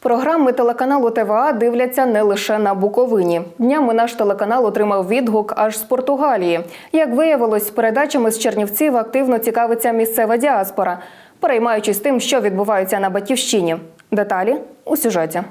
Програми телеканалу ТВА дивляться не лише на Буковині. Днями наш телеканал отримав відгук аж з Португалії. Як виявилось, передачами з Чернівців активно цікавиться місцева діаспора, переймаючись тим, що відбувається на батьківщині. Деталі у сюжеті.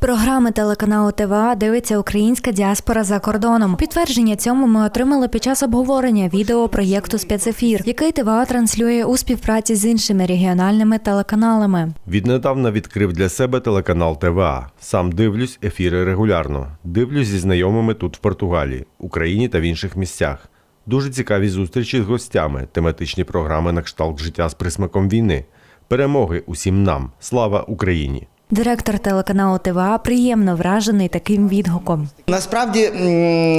Програми телеканалу ТВА дивиться українська діаспора за кордоном. Підтвердження цьому ми отримали під час обговорення відео проєкту спецефір, який ТВА транслює у співпраці з іншими регіональними телеканалами. Віднедавна відкрив для себе телеканал ТВА. Сам дивлюсь ефіри регулярно. Дивлюсь зі знайомими тут в Португалії, Україні та в інших місцях. Дуже цікаві зустрічі з гостями, тематичні програми на кшталт життя з присмаком війни. Перемоги усім нам. Слава Україні! Директор телеканалу ТВА приємно вражений таким відгуком. Насправді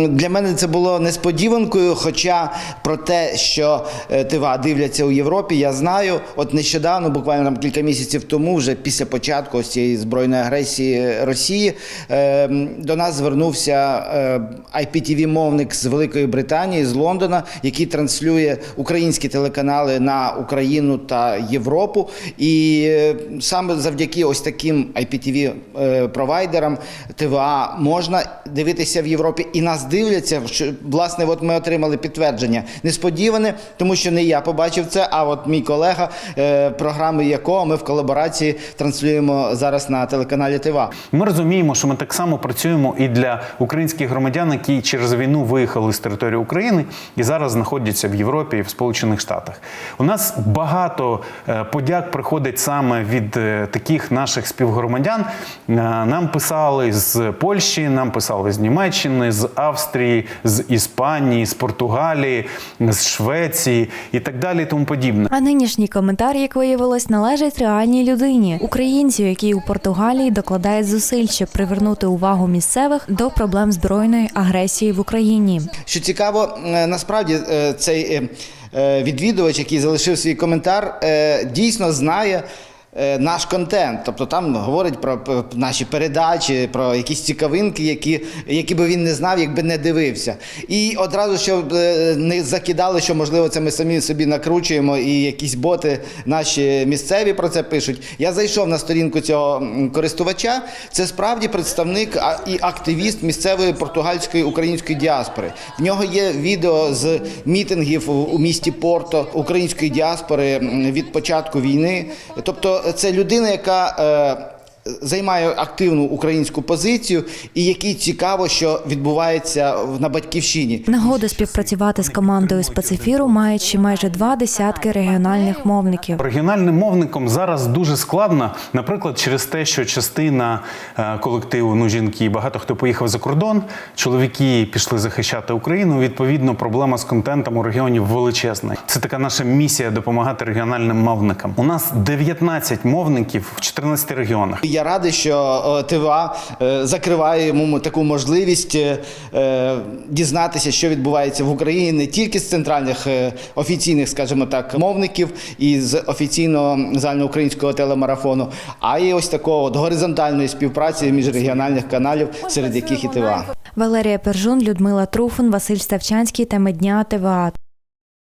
для мене це було несподіванкою. Хоча про те, що е, ТВА дивляться у Європі, я знаю. От нещодавно, буквально там кілька місяців тому, вже після початку ось цієї збройної агресії Росії, е, до нас звернувся е, IPTV-мовник з Великої Британії, з Лондона, який транслює українські телеканали на Україну та Європу. І саме завдяки ось таким IPTV е, провайдерам ТВА можна дивитися в Європі і нас дивляться. Що, власне, от ми отримали підтвердження несподіване, тому що не я побачив це, а от мій колега, е, програми якого ми в колаборації транслюємо зараз на телеканалі ТВА. Ми розуміємо, що ми так само працюємо і для українських громадян, які через війну виїхали з території України і зараз знаходяться в Європі і в Сполучених Штатах. У нас багато е, подяк приходить саме від таких наших співгромадян. Е, Нам писали з Польщі, нам писали з Німеччини, з Австрії, з Іспанії, з Португалії, з Швеції і так далі. і Тому подібне. А нинішній коментар, як виявилось, належить реальній людині, українцю, який у Португалії докладає зусиль, щоб привернути увагу місцевих до проблем збройної агресії в Україні. Що цікаво, е, насправді е, цей відвідувач, який залишив свій коментар, дійсно знає. Е, Наш контент, тобто там говорить про наші передачі, про якісь цікавинки, які, які би він не знав, якби не дивився. І одразу щоб е, не закидали, що можливо це ми самі собі накручуємо, і якісь боти наші місцеві про це пишуть. Я зайшов на сторінку цього користувача. Це справді представник і активіст місцевої португальської української діаспори. В нього є відео з мітингів у, у місті Порто української діаспори від початку війни. Тобто, це людина, яка е, займає активну українську позицію, і якій цікаво, що відбувається на батьківщині. Нагоду співпрацювати з командою спецефіру мають ще майже два десятки регіональних мовників. Регіональним мовникам зараз дуже складно, наприклад, через те, що частина е, колективу, ну жінки, багато хто поїхав за кордон, чоловіки пішли захищати Україну. Відповідно, проблема з контентом у регіоні величезна. Це така наша місія допомагати регіональним мовникам. У нас 19 мовників в 14 регіонах. Я радий, що е, ТВА е, закриває йому таку можливість е, дізнатися, що відбувається в Україні не тільки з центральних офіційних, скажімо так, мовників і з офіційного загальноукраїнського телемарафону, а й ось такого от горизонтальної співпраці міжрегіональних каналів, серед яких і ТВА. Валерія Пержун, Людмила Труфун, Василь Ставчанський та Медня ТВА.